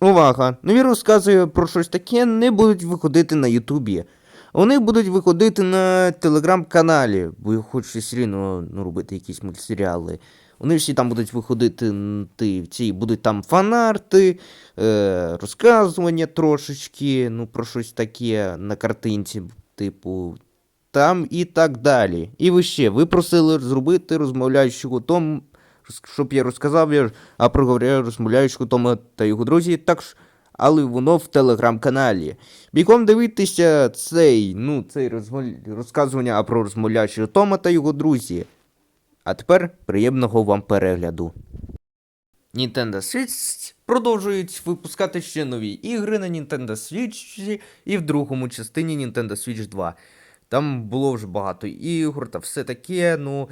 Увага! Нові розкази про щось таке не будуть виходити на Ютубі. Вони будуть виходити на телеграм-каналі, бо я хочу рівно ну, робити якісь мультсеріали. Вони всі там будуть виходити, ці, будуть там фанарти, е, розказування трошечки, ну, про щось таке на картинці, типу, там і так далі. І ви ще, ви просили зробити розмовляючого Том, щоб я розказав, я, а проговоряю розмовляючого Тома та його друзі, так ж, але воно в телеграм-каналі. Біком дивитися цей, ну, цей розмов- розказування про розмовляючого Тома та його друзі. А тепер приємного вам перегляду. Nintendo Switch продовжують випускати ще нові ігри на Nintendo Switch і в другому частині Nintendo Switch 2. Там було вже багато ігор та все таке, ну,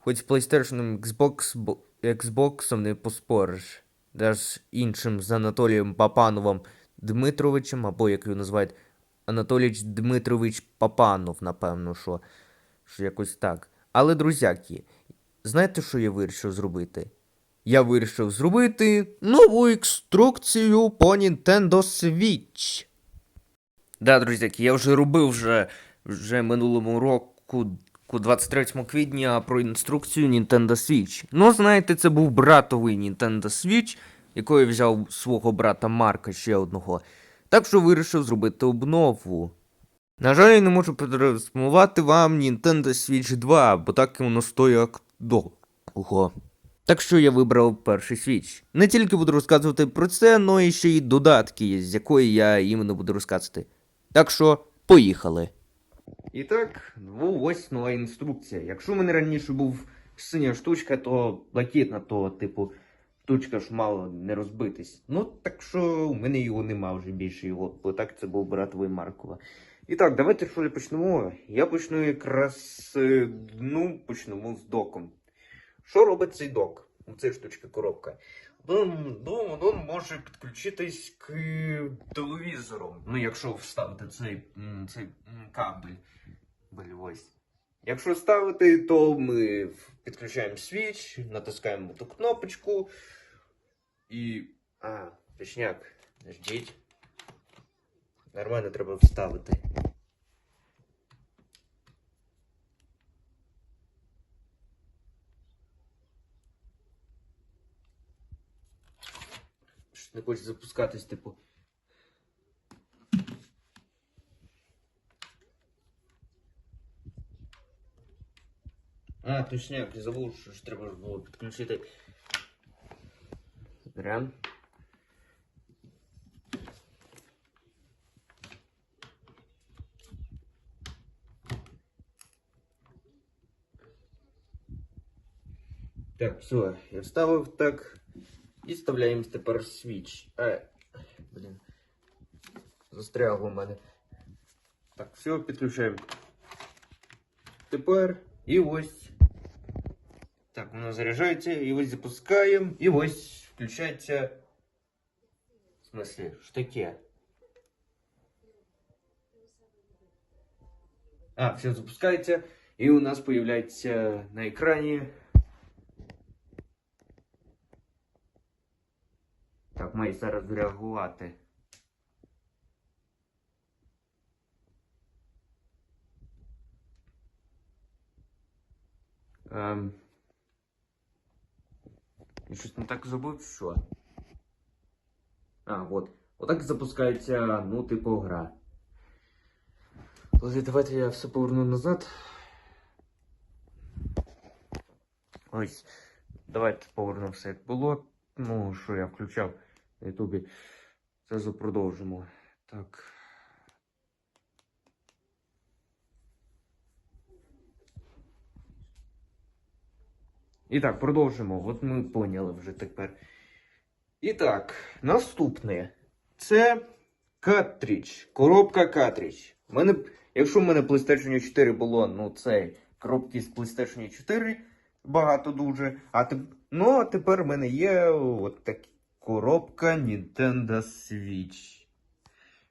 хоч з PlayStation, Xbox, бо- Xbox не поспориш. Даже іншим з Анатолієм Папановим Дмитровичем, або як його називають Анатолійович Дмитрович Папанов, напевно, що, що якось так. Але, друзяки, знаєте, що я вирішив зробити? Я вирішив зробити нову інструкцію по Nintendo Switch. Да, друзяки, я вже робив вже, вже минулому року, ку- 23 квітня про інструкцію Nintendo Switch. Ну, знаєте, це був братовий Nintendo Switch, який взяв свого брата Марка ще одного. Так що вирішив зробити обнову. На жаль, я не можу підрозмувати вам Nintendo Switch 2, бо так воно стоїть довго. Так що я вибрав перший Switch. Не тільки буду розказувати про це, але і ще й додатки, з якої я іменно буду розказувати. Так що, поїхали. І так, ну, ось нова інструкція. Якщо в мене раніше був синя штучка, то блакитна, то, типу, штучка ж мало не розбитись. Ну, так що у мене його нема вже більше його, бо так це був братовий Маркова. І так, давайте що ли почнемо. Я почну якраз, е, ну, почнемо з доком. Що робить цей док? Ну, Це штучка коробка. Ну, воно може підключитись к телевізору. Ну, якщо вставити цей, цей кабель. Блін, ось. Якщо ставити, то ми підключаємо свіч, натискаємо ту кнопочку і. А, точняк, ждіть. Нормально треба вставити. Не хоче запускатись, типу. А, точняк, я забув, що ж треба було підключити. Заберем. Так, все, я вставив так. І вставляємо тепер свіч. Е, блін. Застрягло у мене. Так, все, підключаємо. Тепер і ось. Так, воно заряджається, і ось запускаємо, і ось включається. В смысле, що таке? А, все запускається, і у нас появляється на екрані. Має зараз реагувати. Ем... Я щось не так зробив, що? А, от. Отак запускається, ну, типу, гра. Ладно, давайте я все поверну назад. Ось. Давайте повернемо все як було. Ну, що я включав на Ютубі. Зразу продовжимо. Так. І так, продовжимо. От ми поняли вже тепер. І так, наступне. Це картридж. Коробка картридж. Мене, якщо в мене PlayStation 4 було, ну це коробки з PlayStation 4 багато дуже. А. Ну, а тепер в мене є от така коробка Nintendo Switch.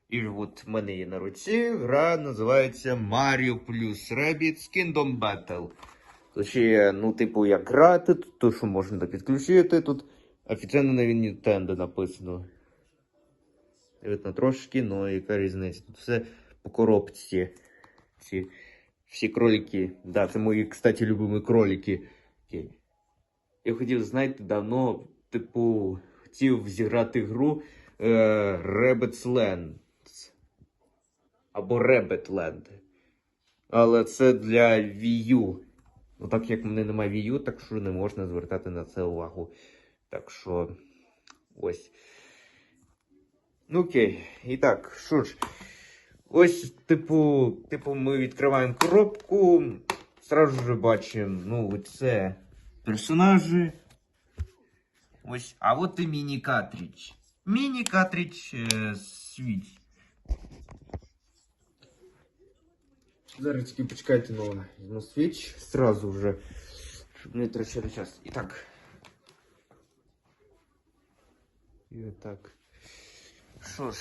І от в мене є на руці гра називається Mario Plus Rabbids Kingdom Battle. Ще ну, типу, як грати, то, що можна підключити. Тут офіційно на Nintendo написано. Видно трошки, но яка різниця? Тут все по коробці. Всі, всі кролики. Да, це мої, кстати, любимі кролики. Я хотів, знаєте, давно, типу, хотів зіграти гру е, Rabbids Land. Або Rabbit Land. Але це для Wii U. Ну, так як в мене немає Wii U, так що не можна звертати на це увагу. Так що. Ось. Ну окей. І так, що ж. Ось, типу, типу, ми відкриваємо коробку. Сразу же бачимо, ну, це персонажі. Ось, а от і міні-картридж. Міні-картридж е, Switch. Зараз тільки почекайте, ну, візьму Switch сразу вже, щоб не втрачати час. І так. І так. Що ж.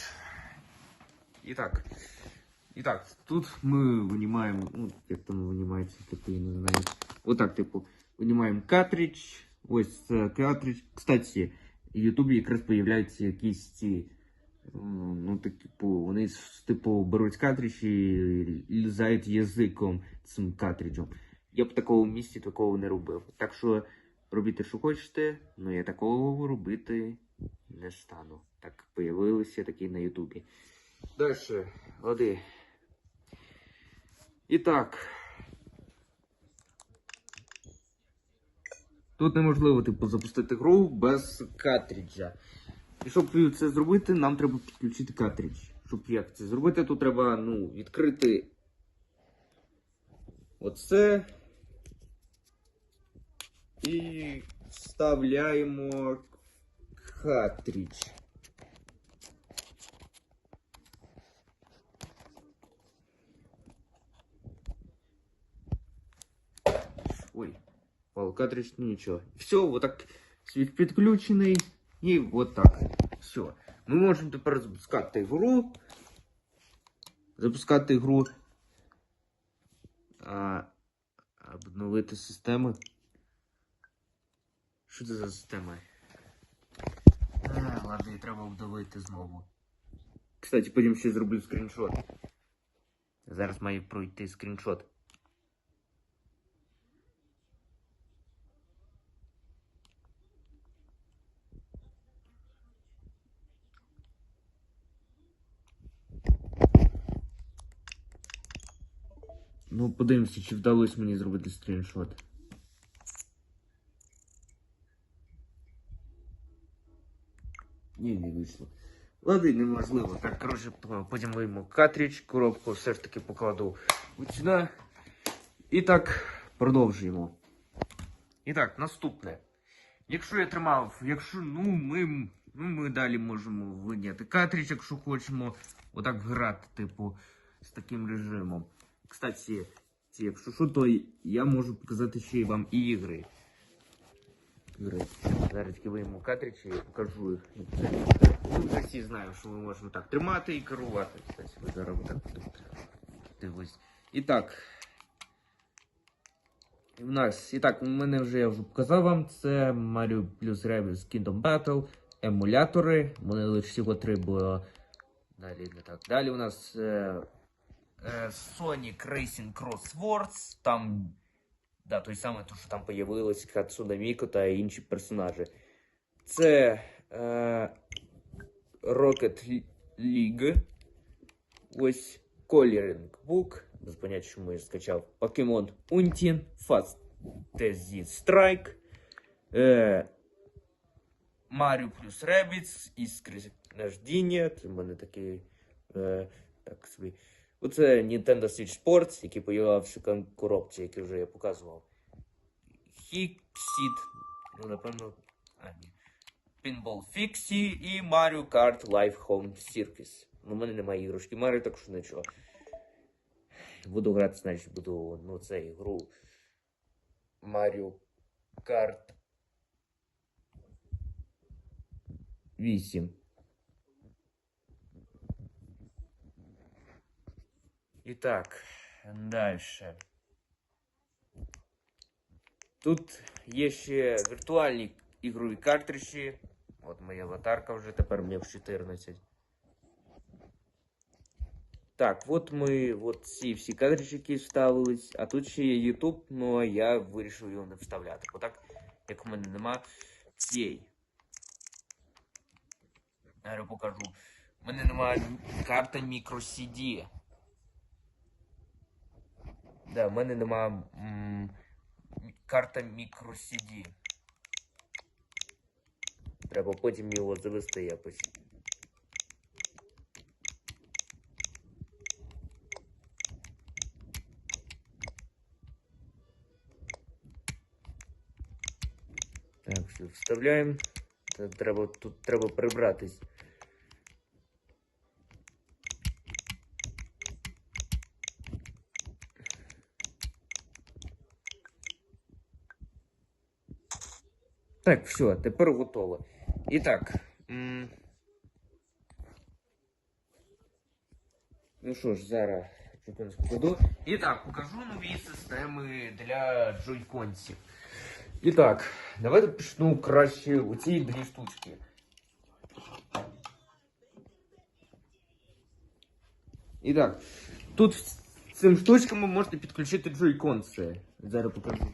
І так. І так, тут ми винімаємо, ну, як там винімається, типу, я не знаю. Отак, типу, винімаємо картридж. Ось це картридж. Кстати, в Ютубі якраз появляються якісь ці. Ну, так, типу, вони типу беруть картридж і лізають язиком цим картриджем. Я б такого в місті такого не робив. Так що робіть, що хочете, але я такого робити не стану. Так появилися такі на Ютубі. Далі, води. І так. Тут неможливо, типу, запустити гру без картриджа. І щоб це зробити, нам треба підключити картридж. Щоб як це зробити, то треба ну, відкрити оце. І вставляємо картридж. Пал картридж, ну ничего. Все, вот так світ підключений. І вот так. Все. Ми можемо тепер запускати гру. Запускати гру. А, обновити системи. Що це за система? А, ладно, і треба обновити знову. Кстати, потім ще зроблю скріншот. Зараз має пройти скріншот. Ну, подивимося, чи вдалося мені зробити скріншот. Ні, не вийшло. Ладно, неможливо. Так, коротше, по- потім вийму картридж, коробку все ж таки покладу сюди. І так, продовжуємо. І так, наступне. Якщо я тримав, якщо ну ми, ну, ми далі можемо виняти картридж, якщо хочемо отак грати, типу, з таким режимом. Кстати, якщо що, то я можу показати ще й вам і ігри. Ігри. Зараз вийму картридж і покажу їх. Ну, всі знають, що ми можемо так тримати і керувати. Кстати, ви зараз так дивись. І так. В нас, і так, у мене вже я вже показав вам. Це Mario Plus Rabbids Kingdom Battle, емулятори. У мене лише всього три, бо далі не так. Далі у нас е, Sonic Racing Cross Worlds, там, да, той самий, то, що там появилось Хацуна Міко та інші персонажі. Це е, Rocket League. Ось Coloring Book. Без поняття, чому я скачав. Pokemon Untin, Fast Test Strike. Е, Mario Plus Rabbids, Іскри Наждіння. Це в мене такий. Е, так собі. Оце Nintendo Switch Sports, який появився в коробці, який вже я показував. Hixit, ну напевно. А, ні. Pinball Fixie і Mario Kart Live Home Circus. Ну, у мене немає іграшки Mario, так що нічого. Буду грати, значить, буду ну, це ігру Mario Kart 8. І так, далі. Тут є ще віртуальні ігрові картриджі. От моя аватарка вже тепер мені в 14. Так, от ми от ці всі кадрички вставились, а тут ще є YouTube, ну а я вирішив його не вставляти. Бо так, як в мене нема цієї. Зараз покажу. У мене немає карта microCD. Да, в мене нема м, карта microCD. Треба потім його завести якось. Так, все, вставляємо. Та Треба, тут треба прибратись. Так, все, тепер готово. І так. Ну що ж, зараз покладу. І так, покажу нові системи для джойконців. І так, давайте почну краще у ці дві штучки. І так, тут цим штучкам ви можете підключити джойконси. Зараз покажу.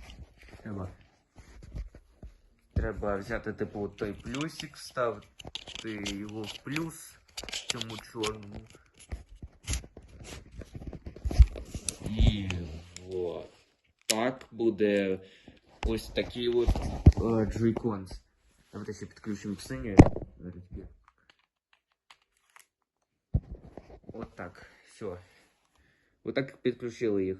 Треба. Треба взяти, типу, от той плюсик, вставити його в плюс в цьому чорному. І от так буде ось такий от е, джойконс. Давайте ще підключимо синю. Зараз я. От так. Все. Отак підключили їх.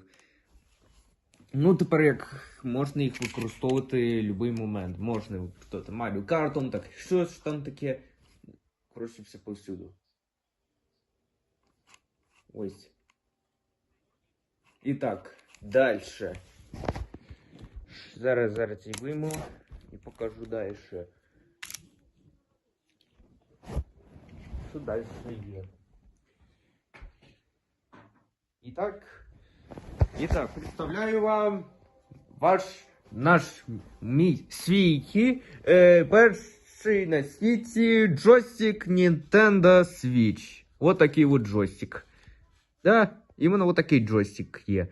Ну, тепер як можна їх використовувати в будь-який момент. Можна використовувати Mario Kart, так що ж там таке. Коротше, все повсюду. Ось. І так, далі. Зараз зараз її вийму і покажу далі. Що далі є. І так. І так, представляю вам ваш наш мій свій е, перший на світі джойстик Nintendo Switch. От такий от джойстик. Да, іменно от такий джойстик є.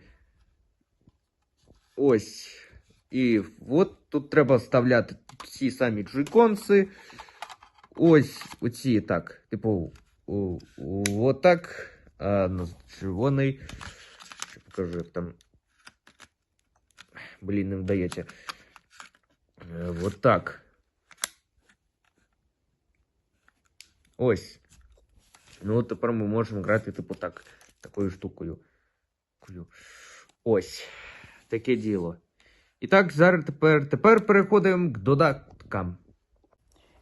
Ось. І от тут треба вставляти ці самі джойконси. Ось оці так. Типу, о, о, от так. А на червоний. Ще там. Блін, не вдається. Вот так. Ось. Ну, от тепер ми можемо грати, типу, так, такою штукою. Ось. Таке діло. І так, зараз тепер, тепер переходимо к додаткам.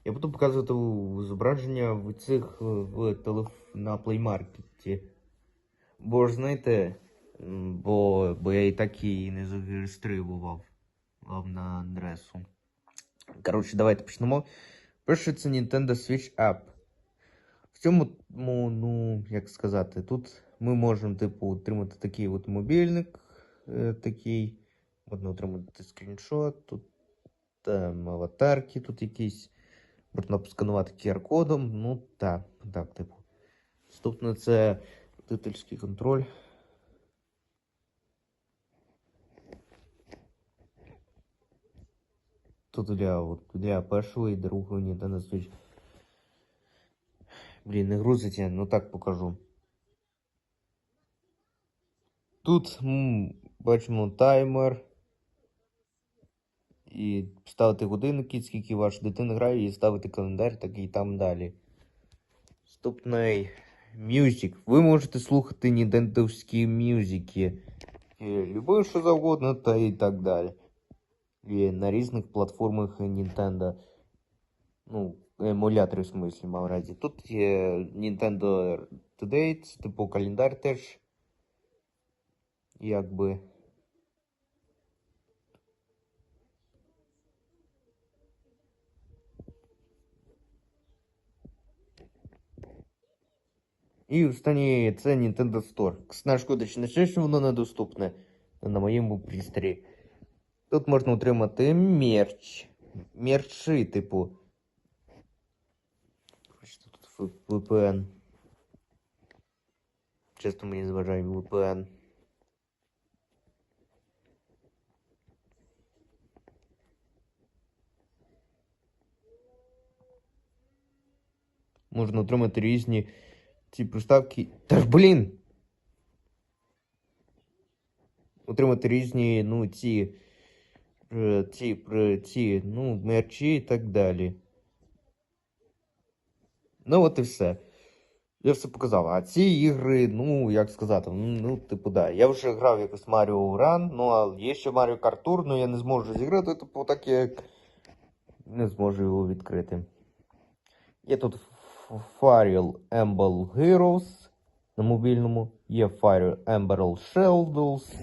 Я буду показувати зображення в цих в телеф... на плеймаркеті. Бо ж знаєте, бо, бо я і так її не зареєстрував на адресу. Коротше, давайте почнемо. Це Nintendo Switch App. В цьому, ну, ну, як сказати, тут ми можемо, типу, отримати такий от мобільник, е, такий. Можна отримати скріншот, тут там аватарки, тут якісь. Можна посканувати QR-кодом. Ну, так, так, типу. Наступне це родительський контроль. Тут для, от, для першого і другого Nintendo Switch. Блін, не грузиться, ну так покажу. Тут м, бачимо таймер. І ставити годинники, скільки ваша дитина грає, і ставити календар, так і там далі. Наступний Music. Ви можете слухати нідентовські мюзики. Любое що завгодно, та і так далі. І на різних платформах Nintendo. Ну, емулятори в смислі, мав разі. Тут є Nintendo Today, типу календар теж. Якби. І останнє це Nintendo Store. Ксна шкода, що на ще, що воно недоступне на моєму пристрої. Тут можна отримати мерч. Мерчі, типу. Бачите, тут VPN. чесно мені зважає VPN. Можна отримати різні ці приставки. Та ж блін! Отримати різні, ну, ці, ці, при- ці, ну, мерчі і так далі. Ну, от і все. Я все показав. А ці ігри, ну, як сказати, ну, типу, да. Я вже грав якось Mario Run, ну, а є ще Mario Kart Tour, ну я не зможу зіграти, типу, так як не зможу його відкрити. Є тут Fire Emblem Heroes на мобільному, є Fire Emblem Shadows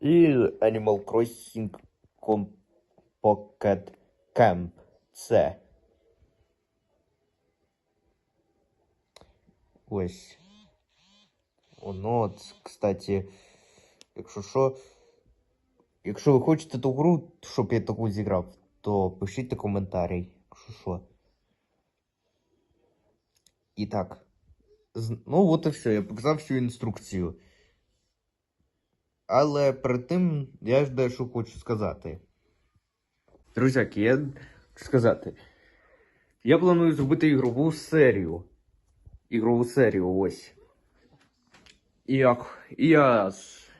і Animal Crossing Pocket Camp. Це. Ось. Воно, кстати, якщо що. Якщо ви хочете ту гру, щоб я таку зіграв, то пишіть коментарі, якщо що. І так. Ну, от і все, я показав всю інструкцію. Але перед тим я ж дещо хочу сказати. Друзяки, я хочу сказати. Я планую зробити ігрову серію. Ігрову серію ось. І як. І я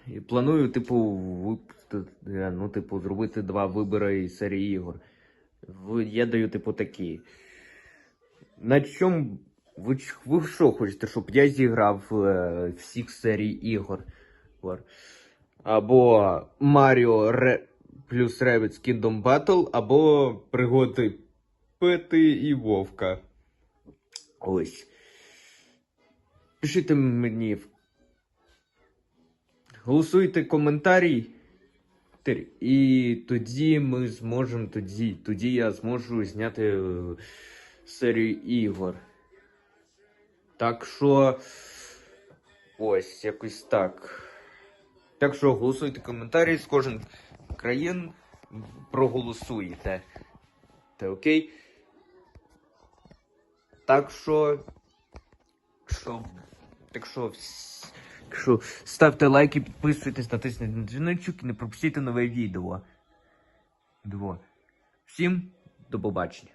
і планую, типу, випустити, е, ну, типу, зробити два вибори із серії ігор. Я даю, типу, такі. На чому. Ви, ви що хочете, щоб я зіграв е, всіх серій ігор? Або Mario Re... плюс Rabbids Kingdom Battle, або пригоди Пети і Вовка. Ось. Пишіть мені. Голосуйте коментарі. І тоді ми зможемо тоді. Тоді я зможу зняти е, серію ігор. Так що. Ось, якось так. Так що голосуйте коментарі з кожен країн проголосуєте. Та окей? Так що. що так що, так що ставте лайки, підписуйтесь, натисніть на дзвіночок і не пропустіть нове відео. Дво. Всім до побачення.